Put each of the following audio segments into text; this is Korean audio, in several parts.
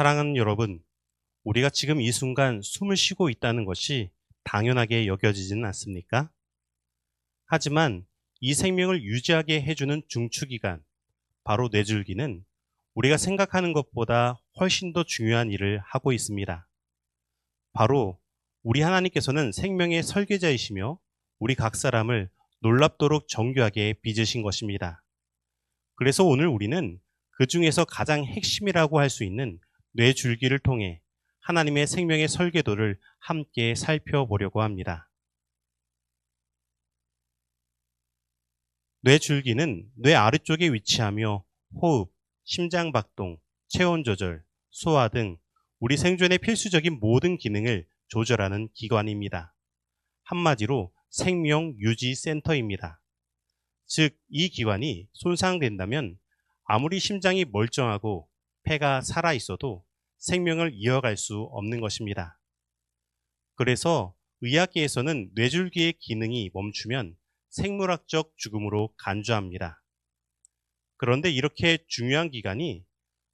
사랑하는 여러분, 우리가 지금 이 순간 숨을 쉬고 있다는 것이 당연하게 여겨지지는 않습니까? 하지만 이 생명을 유지하게 해주는 중추기관, 바로 뇌줄기는 우리가 생각하는 것보다 훨씬 더 중요한 일을 하고 있습니다. 바로 우리 하나님께서는 생명의 설계자이시며 우리 각 사람을 놀랍도록 정교하게 빚으신 것입니다. 그래서 오늘 우리는 그 중에서 가장 핵심이라고 할 수 있는 뇌줄기를 통해 하나님의 생명의 설계도를 함께 살펴보려고 합니다. 뇌줄기는 뇌 아래쪽에 위치하며 호흡, 심장박동, 체온 조절, 소화 등 우리 생존의 필수적인 모든 기능을 조절하는 기관입니다. 한마디로 생명 유지 센터입니다. 즉, 이 기관이 손상된다면 아무리 심장이 멀쩡하고 폐가 살아 있어도 생명을 이어갈 수 없는 것입니다. 그래서 의학계에서는 뇌줄기의 기능이 멈추면 생물학적 죽음으로 간주합니다. 그런데 이렇게 중요한 기관이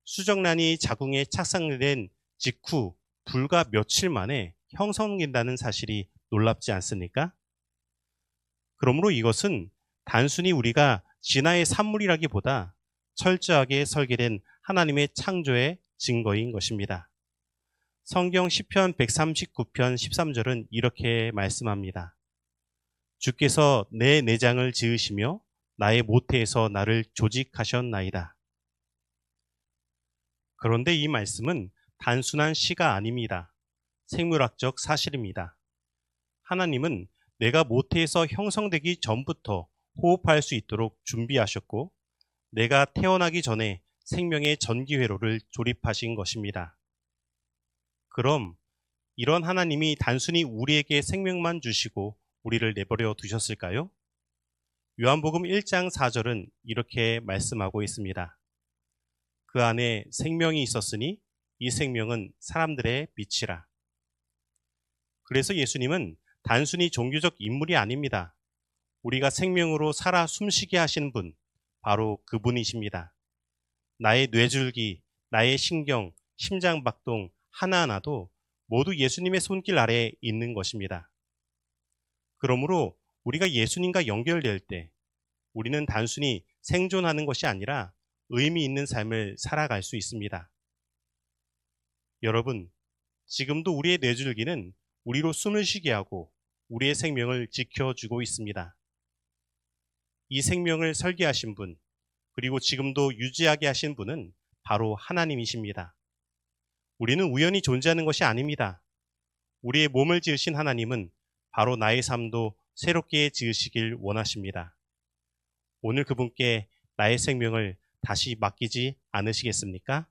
수정란이 자궁에 착상된 직후 불과 며칠 만에 형성된다는 사실이 놀랍지 않습니까? 그러므로 이것은 단순히 우리가 진화의 산물이라기보다 철저하게 설계된 하나님의 창조의 증거인 것입니다. 성경 10편 139편 13절은 이렇게 말씀합니다. 주께서 내 내장을 지으시며 나의 모태에서 나를 조직하셨나이다. 그런데 이 말씀은 단순한 시가 아닙니다. 생물학적 사실입니다. 하나님은 내가 모태에서 형성되기 전부터 호흡할 수 있도록 준비하셨고, 내가 태어나기 전에 생명의 전기회로를 조립하신 것입니다. 그럼 이런 하나님이 단순히 우리에게 생명만 주시고 우리를 내버려 두셨을까요? 요한복음 1장 4절은 이렇게 말씀하고 있습니다. 그 안에 생명이 있었으니 이 생명은 사람들의 빛이라. 그래서 예수님은 단순히 종교적 인물이 아닙니다. 우리가 생명으로 살아 숨쉬게 하시는 분, 바로 그분이십니다. 나의 뇌줄기, 나의 신경, 심장 박동 하나하나도 모두 예수님의 손길 아래에 있는 것입니다. 그러므로 우리가 예수님과 연결될 때 우리는 단순히 생존하는 것이 아니라 의미 있는 삶을 살아갈 수 있습니다. 여러분, 지금도 우리의 뇌줄기는 우리로 숨을 쉬게 하고 우리의 생명을 지켜주고 있습니다. 이 생명을 설계하신 분, 그리고 지금도 유지하게 하신 분은 바로 하나님이십니다. 우리는 우연히 존재하는 것이 아닙니다. 우리의 몸을 지으신 하나님은 바로 나의 삶도 새롭게 지으시길 원하십니다. 오늘 그분께 나의 생명을 다시 맡기지 않으시겠습니까?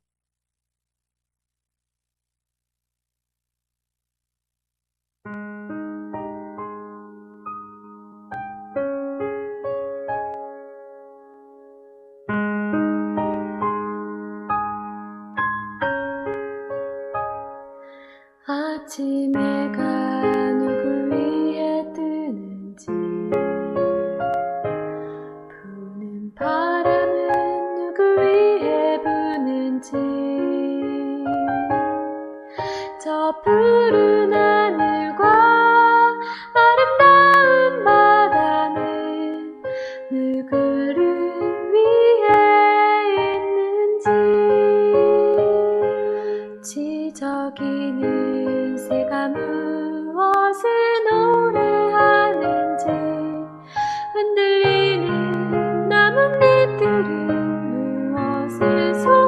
나뭇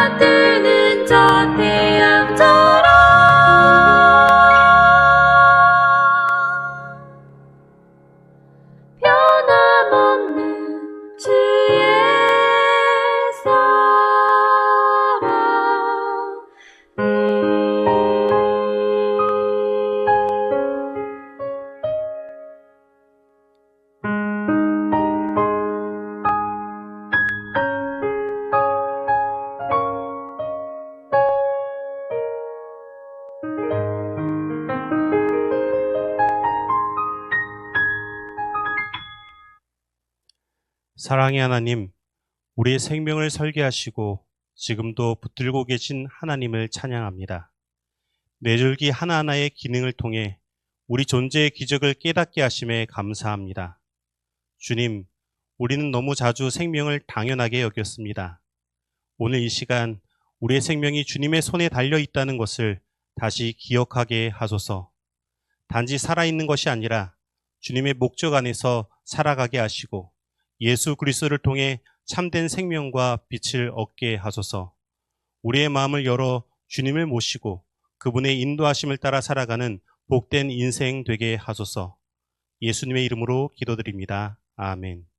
Quédate. 사랑의 하나님, 우리의 생명을 설계하시고 지금도 붙들고 계신 하나님을 찬양합니다. 뇌줄기 하나하나의 기능을 통해 우리 존재의 기적을 깨닫게 하심에 감사합니다. 주님, 우리는 너무 자주 생명을 당연하게 여겼습니다. 오늘 이 시간 우리의 생명이 주님의 손에 달려 있다는 것을 다시 기억하게 하소서. 단지 살아있는 것이 아니라 주님의 목적 안에서 살아가게 하시고 예수 그리스도를 통해 참된 생명과 빛을 얻게 하소서. 우리의 마음을 열어 주님을 모시고 그분의 인도하심을 따라 살아가는 복된 인생 되게 하소서. 예수님의 이름으로 기도드립니다. 아멘.